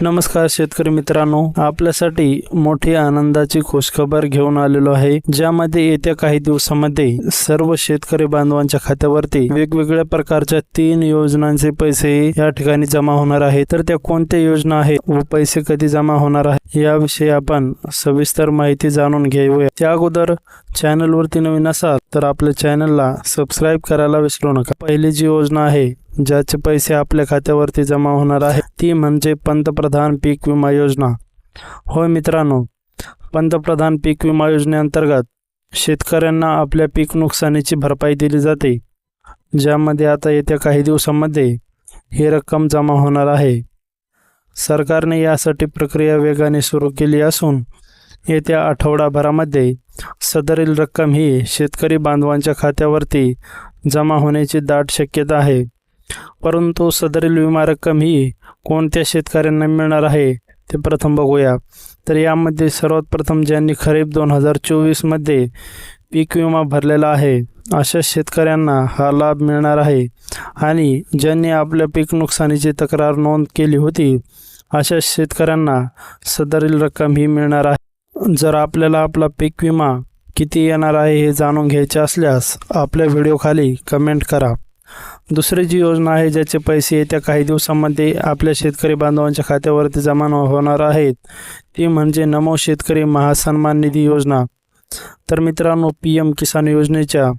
नमस्कार शेतकरी मित्रांनो आपल्यासाठी मोठी आनंदाची खुशखबर घेऊन आलेलो आहे ज्यामध्ये येत्या काही दिवसामध्ये सर्व शेतकरी बांधवांच्या खात्यावरती वेगवेगळ्या प्रकारच्या तीन योजनांचे पैसे या ठिकाणी जमा होणार आहे तर त्या कोणत्या योजना आहेत व पैसे कधी जमा होणार आहे याविषयी आपण सविस्तर माहिती जाणून घेऊया. त्या अगोदर चॅनलवरती नवीन असाल तर आपल्या चॅनलला सबस्क्राईब करायला विसरू नका. पहिली जी योजना आहे ज्याचे पैसे आपल्या खात्यावरती जमा होणार आहे ती म्हणजे पंतप्रधान पीक विमा योजना. होय मित्रांनो पंतप्रधान पीक विमा योजनेअंतर्गत शेतकऱ्यांना आपल्या पीक नुकसानीची भरपाई दिली जाते ज्यामध्ये आता येत्या काही दिवसांमध्ये ही रक्कम जमा होणार आहे. सरकारने यासाठी प्रक्रिया वेगाने सुरू केली असून येत्या आठवडाभरामध्ये सदरील रक्कम ही शेतकरी बांधवांच्या खात्यावरती जमा होण्याची दाट शक्यता आहे. परंतु सदरील विमा रक्कम ही कोणत्या शेतकऱ्यांना मिळणार आहे ते प्रथम बघूया. तर यामध्ये सर्वात प्रथम ज्यांनी खरीप दोन हजार चोवीसमध्ये पीक विमा भरलेला आहे अशा शेतकऱ्यांना हा लाभ मिळणार आहे. आणि ज्यांनी आपल्या पीक नुकसानीची तक्रार नोंद केली होती अशा शेतकऱ्यांना सदरील रक्कम ही मिळणार आहे. जर आपल्याला आपला पीक विमा किती येणार आहे हे जाणून घ्यायचे असल्यास आपल्या व्हिडिओखाली कमेंट करा. दुसरी जी योजना आहे ज्याचे पैसे येत्या काही दिवसांमध्ये आपल्या शेतकरी बांधवांच्या खात्यावरती जमा होणार आहेत ती म्हणजे नमो शेतकरी महासन्मान निधी योजना. तर मित्रांनो पी एम किसान योजनेच्या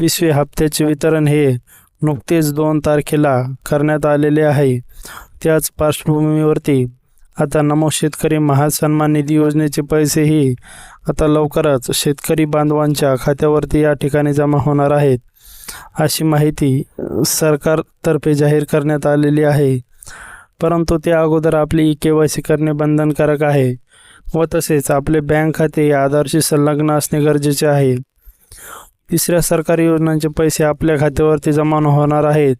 वीसवे हप्त्याचे वितरण हे नुकतेच दोन तारखेला करण्यात आलेले आहे. त्याच पार्श्वभूमीवरती आता नमो शेतकरी महासन्मान निधी योजनेचे पैसेही आता लवकरच शेतकरी बांधवांच्या खात्यावरती या ठिकाणी जमा होणार आहेत. अशी माहिती सरकारतर्फे जाहीर करण्यात आलेली आहे. परंतु त्या अगोदर आपली ई के वाय सी करणे बंधनकारक आहे व तसेच आपले बँक खाते आधारशी संलग्न असणे गरजेचे आहे. तिसऱ्या सरकारी योजनांचे पैसे आपल्या खात्यावरती जमा होणार आहेत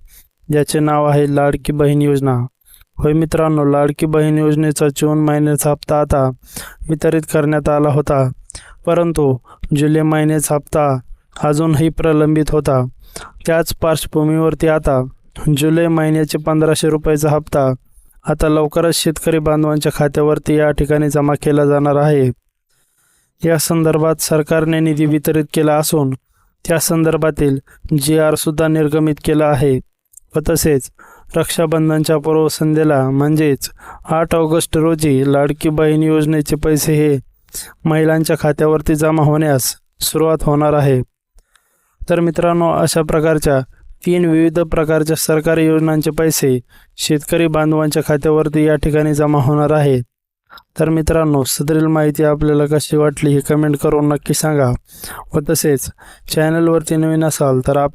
ज्याचे नाव आहे लाडकी बहीण योजना. होय मित्रांनो लाडकी बहीण योजनेचा जून महिन्याचा हप्ता आता वितरित करण्यात आला होता. परंतु जुलै महिन्याचा हप्ता अजूनही प्रलंबित होता. त्याच पार्श्वभूमीवरती आता जुलै महिन्याचे पंधराशे रुपयाचा हप्ता आता लवकरच शेतकरी बांधवांच्या खात्यावरती या ठिकाणी जमा केला जाणार आहे. या संदर्भात सरकारने निधी वितरित केला असून त्या संदर्भातील जी आर सुद्धा निर्गमित केला आहे व तसेच रक्षाबंधनच्या पूर्वसंध्येला म्हणजेच आठ ऑगस्ट रोजी लाडकी बहीण योजनेचे पैसे हे महिलांच्या खात्यावरती जमा होण्यास सुरुवात होणार आहे. तर मित्रांनो अशा प्रकारच्या तीन विविध प्रकारच्या सरकारी योजनांचे पैसे शेतकरी बांधवांच्या खात्यावरती या ठिकाणी जमा होणार आहे. तर मित्रांनो सदरील माहिती आपल्याला कशी वाटली हे कमेंट करून नक्की सांगा व तसेच चॅनलवरती नवीन असाल तर आप